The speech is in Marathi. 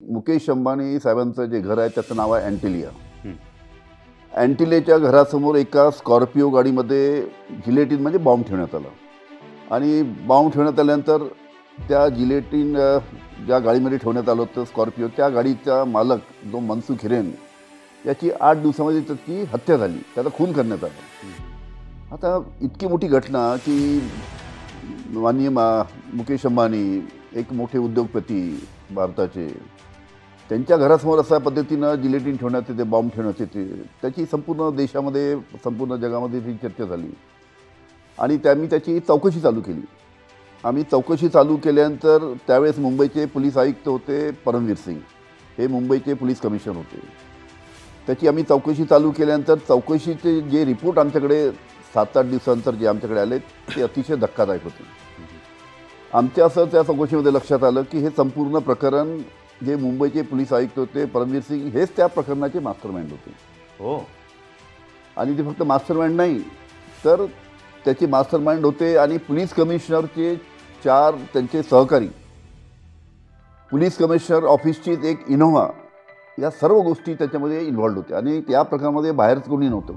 मुकेश अंबानी साहेबांचं जे घर आहे त्याचं नाव आहे अँटिलिया. अँटिलियाच्या घरासमोर एका स्कॉर्पिओ गाडीमध्ये जिलेटिन म्हणजे बॉम्ब ठेवण्यात आला. आणि बॉम्ब ठेवण्यात आल्यानंतर त्या जिलेटिन ज्या गाडीमध्ये ठेवण्यात आलं होतं स्कॉर्पिओ त्या गाडीचा मालक जो मनसुख हिरेन याची आठ दिवसामध्ये त्याची हत्या झाली. त्याचा खून करण्यात आला. आता इतकी मोठी घटना की माननीय मा मुकेश अंबानी एक मोठे उद्योगपती भारताचे त्यांच्या घरासमोर अशा पद्धतीनं जिलेटिन ठेवण्यात येते बॉम्ब ठेवण्यात येते त्याची संपूर्ण देशामध्ये संपूर्ण जगामध्ये ती चर्चा झाली. आणि त्या मी त्याची चौकशी चालू केली. आम्ही चौकशी चालू केल्यानंतर त्यावेळेस मुंबईचे पोलीस आयुक्त होते परमवीर सिंग. हे मुंबईचे पोलीस कमिशनर होते. त्याची आम्ही चौकशी चालू केल्यानंतर चौकशीचे जे रिपोर्ट आमच्याकडे सात आठ दिवसानंतर जे आमच्याकडे आले ते अतिशय धक्कादायक होते. आमच्या असं त्या चौकशीमध्ये लक्षात आलं की हे संपूर्ण प्रकरण जे मुंबईचे पोलीस आयुक्त होते परमवीर सिंग हेच त्या प्रकरणाचे मास्टर माइंड होते. हो. आणि ते फक्त मास्टर माइंड नाही तर त्याचे मास्टर माइंड होते आणि पोलीस कमिशनरचे चार त्यांचे सहकारी पोलीस कमिशनर ऑफिसची एक इनोव्हा या सर्व गोष्टी त्याच्यामध्ये इन्व्हॉल्ड होत्या. आणि या प्रकरणामध्ये बाहेरच कोणी नव्हतं.